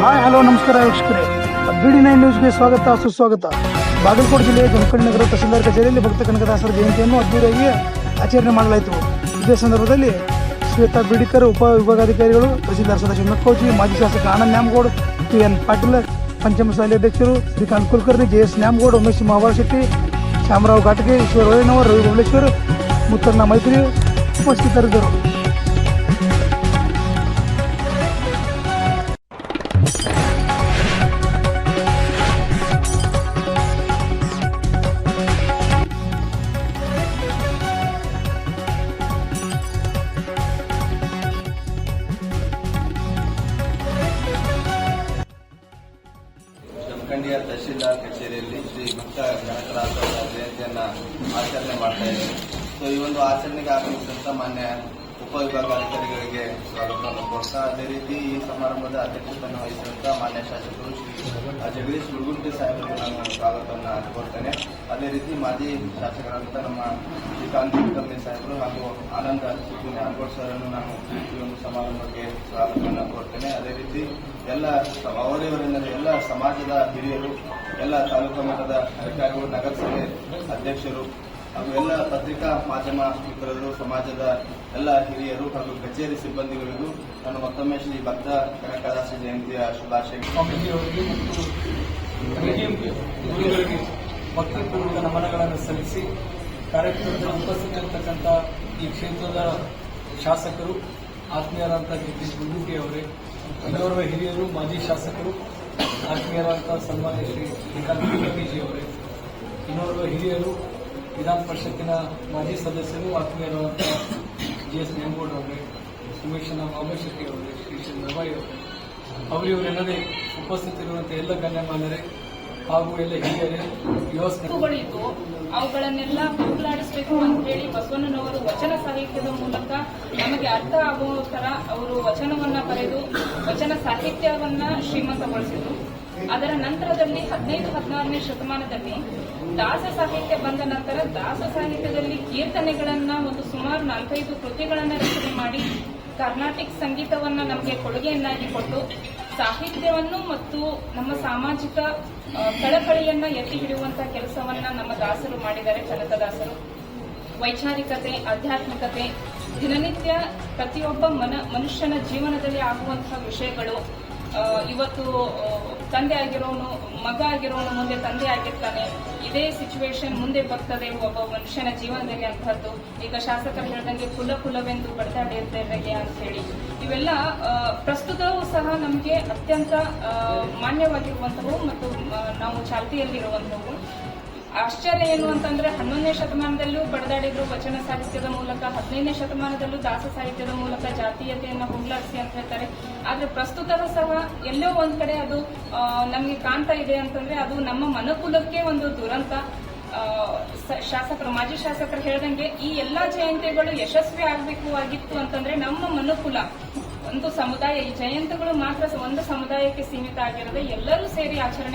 Hi, hello, ನಮಸ್ಕಾರ ವೀಕ್ಷಕರೇ. ಬಿಡಿ ನೈನ್ ನ್ಯೂಸ್ಗೆ ಸ್ವಾಗತ, ಸುಸ್ವಾಗತ. ಬಾಗಲಕೋಟೆ ಜಿಲ್ಲೆಯ ಜಮಖಂಡಿ ನಗರ ತಹಸೀಲ್ದಾರ್ ಕಚೇರಿಯಲ್ಲಿ ಭಕ್ತ ಕನಕದಾಸರ ಜಯಂತಿಯನ್ನು ಅದ್ದೂರಿಯಾಗಿ ಆಚರಣೆ ಮಾಡಲಾಯಿತು. ಇದೇ ಸಂದರ್ಭದಲ್ಲಿ ಶ್ವೇತಾ ಬಿಡಿಕರ್, ಉಪ ವಿಭಾಗಾಧಿಕಾರಿಗಳು ತಹಸೀಲ್ದಾರ್ ಸದಸ್ಯ ಮೆಕ್ಕೋಜಿ ಮಾಜಿ ಶಾಸಕ ಆನಂದ್ ನ್ಯಾಮಗೌಡ್ ಟಿ ಎನ್ ಪಾಟೀಲ್ ಪಂಚಮಸಾಲಿ ಅಧ್ಯಕ್ಷರು ಶ್ರೀಕಾಂತ್ ಕುಲಕರ್ಣಿ, ಜೆ ಎಸ್ ನ್ಯಾಮಗೌಡ್, ಉಮೇಶ್ ಮಹಾಬಾಳ ಶೆಟ್ಟಿ, ಶ್ಯಾಮರಾವ್ ಘಾಟಗೆ, ಈಶ್ವರ ರವಿ ಬಬಲೇಶ್ವರ್ ಮುತ್ತಣ್ಣ ಮೈತ್ರಿ ಉಪಸ್ಥಿತರಿದ್ದರು. ತಹಶೀಲ್ದಾರ್ ಕಚೇರಿಯಲ್ಲಿ ಶ್ರೀ ಭಕ್ತ ಕನಕದಾಸರ ಜಯಂತಿಯನ್ನ ಆಚರಣೆ ಮಾಡ್ತಾ ಇದ್ದೀವಿ ಸೊ ಈ ಒಂದು ಆಚರಣೆಗೆ ಆಗಮಿಸಿದಂತ ಮಾನ್ಯ ಉಪವಿಭಾಗಾಧಿಕಾರಿಗಳಿಗೆ ಸ್ವಾಗತವನ್ನು ಕೊಡ್ತಾ ಅದೇ ರೀತಿ ಈ ಸಮಾರಂಭದ ಅಧ್ಯಕ್ಷತೆಯನ್ನು ವಹಿಸಿದಂತ ಮಾನ್ಯ ಶಾಸಕರು ಶ್ರೀ ಜಗದೀಶ್ ಗುರುಗುಂಟಿ ಸಾಹೇಬರಿಗೆ ನಾನು ಸ್ವಾಗತವನ್ನು ಕೋರ್ತೇನೆ. ಅದೇ ರೀತಿ ಮಾಜಿ ಶಾಸಕರಾದಂಥ ನಮ್ಮ ಶ್ರೀಕಾಂತ್ ಕುಲಕರ್ಣಿ ಸಾಹೇಬರು ಹಾಗೂ ಆನಂದ ಸುಖಿನಿ ಅನ್ಗೋಡ್ ಸರನ್ನು ನಾನು ಈ ಒಂದು ಸಮಾರಂಭಕ್ಕೆ ಸ್ವಾಗತವನ್ನು ಕೋರ್ತೇನೆ. ಅದೇ ರೀತಿ ಎಲ್ಲ ಅವರಿವರೆಂದರೆ ಎಲ್ಲ ಸಮಾಜದ ಹಿರಿಯರು, ಎಲ್ಲ ತಾಲೂಕು ಮಟ್ಟದ ಅಧಿಕಾರಿಗಳು, ನಗರಸಭೆ ಅಧ್ಯಕ್ಷರು ಎಲ್ಲ ಪತ್ರಿಕಾ ಮಾಧ್ಯಮ ಮಿತ್ರರು ಸಮಾಜದ ಎಲ್ಲ ಹಿರಿಯರು ಹಾಗೂ ಕಚೇರಿ ಸಿಬ್ಬಂದಿಗಳಿಗೂ ನಾನು ಮತ್ತೊಮ್ಮೆ ಶ್ರೀ ಭಕ್ತ ಕನಕದಾಸ ಜಯಂತಿಯ ಶುಭಾಶಯಗಳಿಗೆ ಭಕ್ತಪೂರ್ವಕ ನಮನಗಳನ್ನು ಸಲ್ಲಿಸಿ ಕಾರ್ಯಕ್ರಮದಲ್ಲಿ ಉಪಸ್ಥಿತರಿರ್ತಕ್ಕಂಥ ಈ ಕ್ಷೇತ್ರದ ಶಾಸಕರು, ಆತ್ಮೀಯರಾದಂಥ ಜಗದೀಶ್ ಗುಂಡೂಟಿ ಅವರೇ, ಗೌರವ ಹಿರಿಯರು, ಮಾಜಿ ಶಾಸಕರು, ಆತ್ಮೀಯರಾದಂಥ ಸನ್ಮಾನ್ಯ ಶ್ರೀ ಶ್ರೀಕಾಂತ್ ಅವರೇ, ಇನ್ನೋರ್ವ ಹಿರಿಯರು ವಿಧಾನ ಪರಿಷತ್ತಿನ ಮಾಜಿ ಸದಸ್ಯರು ಆತ್ಮೀಯರಾದಂಥ ಜಿ ಎಸ್ ನೇಮಗೌಡ ಅವರೇ ಸುಮೇಶನ ಮಾಬಾ ಶೆಟ್ಟಿ ಅವರೇ, ಶ್ರೀ ಚಂದ್ರಬಾಯಿ ಅವರೇ, ಅವರಿವರೆಲ್ಲರೇ ಉಪಸ್ಥಿತರಿರುವಂಥ ಎಲ್ಲ ಗಣ್ಯಮಾನ್ಯರೇ ಹಾಗೂ ಎಲ್ಲ ಹಿರಿಯರೇ ಯುವ ಸ್ನೇಹಿತರು ಹಕ್ಕುಗಳು ಇದ್ದು ಅವುಗಳನ್ನೆಲ್ಲ ಹೋಗಲಾಡಿಸಬೇಕು ಅಂತ ಹೇಳಿ ಬಸವಣ್ಣನವರು ವಚನ ಸಾಹಿತ್ಯದ ಮೂಲಕ ನಮಗೆ ಅರ್ಥ ಆಗುವ ತರ ಅವರು ವಚನವನ್ನ ಬರೆದು ವಚನ ಸಾಹಿತ್ಯವನ್ನ ಶ್ರೀಮಂತಗೊಳಿಸಿದ್ರು. ಅದರ ನಂತರದಲ್ಲಿ ಹದಿನೈದು, ಹದಿನಾರನೇ ಶತಮಾನದಲ್ಲಿ ದಾಸ ಸಾಹಿತ್ಯ ಬಂದ ನಂತರ ದಾಸ ಸಾಹಿತ್ಯದಲ್ಲಿ ಕೀರ್ತನೆಗಳನ್ನ ಒಂದು ಸುಮಾರು ನಾಲ್ಕೈದು ಕೃತಿಗಳನ್ನ ರಚನೆ ಮಾಡಿ ಕರ್ನಾಟಕ ಸಂಗೀತವನ್ನ ನಮಗೆ ಕೊಡುಗೆಯನ್ನಾಗಿ ಕೊಟ್ಟು ಸಾಹಿತ್ಯವನ್ನು ಮತ್ತು ನಮ್ಮ ಸಾಮಾಜಿಕ ಕಳಕಳಿಯನ್ನ ಎತ್ತಿ ಹಿಡಿಯುವಂತಹ ಕೆಲಸವನ್ನ ನಮ್ಮ ದಾಸರು ಮಾಡಿದ್ದಾರೆ ಕನಕದಾಸರು ವೈಚಾರಿಕತೆ, ಆಧ್ಯಾತ್ಮಿಕತೆ, ದಿನನಿತ್ಯ ಪ್ರತಿಯೊಬ್ಬ ಮನ, ಮನುಷ್ಯನ ಜೀವನದಲ್ಲಿ ಆಗುವಂತಹ ವಿಷಯಗಳು ಇವತ್ತು ತಂದೆ ಆಗಿರೋನು, ಮಗ ಆಗಿರೋನು ಮುಂದೆ ತಂದೆ ಆಗಿರ್ತಾನೆ. ಇದೇ ಸಿಚುವೇಶನ್ ಮುಂದೆ ಬರ್ತದೆ ಒಬ್ಬ ಮನುಷ್ಯನ ಜೀವನದಲ್ಲಿ ಅಂತದ್ದು ಈಗ ಶಾಸಕರು ಹೇಳ್ದಂಗೆ ಕುಲ ಕುಲವೆಂದು ಬಡದಾಡಿರ್ತೇವೆ ಅಂತ ಹೇಳಿ. ಇವೆಲ್ಲ ಪ್ರಸ್ತುತವೂ ಸಹ ನಮಗೆ ಅತ್ಯಂತ ಮಾನ್ಯವಾಗಿರುವಂಥವು ಮತ್ತು ನಾವು ಚಾಲ್ತಿಯಲ್ಲಿರುವಂಥವು. ಆಶ್ಚರ್ಯ ಏನು ಅಂತಂದ್ರೆ ಹನ್ನೊಂದನೇ ಶತಮಾನದಲ್ಲೂ ಪಡೆದಾಡಿದ್ರು ವಚನ ಸಾಹಿತ್ಯದ ಮೂಲಕ, ಹದಿನೈದನೇ ಶತಮಾನದಲ್ಲೂ ದಾಸ ಸಾಹಿತ್ಯದ ಮೂಲಕ ಜಾತೀಯತೆಯನ್ನ ಹೋಗ್ಲಾಡಿಸಿ ಅಂತ ಹೇಳ್ತಾರೆ. ಆದ್ರೆ ಪ್ರಸ್ತುತ ಸಹ ಎಲ್ಲೋ ಒಂದ್ ಕಡೆ ಅದು ನಮ್ಗೆ ಕಾಣ್ತಾ ಇದೆ ಅಂತಂದ್ರೆ ಅದು ನಮ್ಮ ಮನಕುಲಕ್ಕೆ ಒಂದು ದುರಂತ. ಶಾಸಕರು, ಮಾಜಿ ಶಾಸಕರು ಹೇಳ್ದಂಗೆ ಈ ಎಲ್ಲಾ ಜಯಂತಿಗಳು ಯಶಸ್ವಿ ಆಗಬೇಕು ಆಗಿತ್ತು ಅಂತಂದ್ರೆ ನಮ್ಮ ಮನುಕುಲ. ಒಂದು ಸಮುದಾಯ, ಈ ಜಯಂತಿಗಳು ಮಾತ್ರ ಒಂದು ಸಮುದಾಯಕ್ಕೆ ಸೀಮಿತ ಆಗಿರದೆ ಎಲ್ಲರೂ ಸೇರಿ ಆಚರಣೆ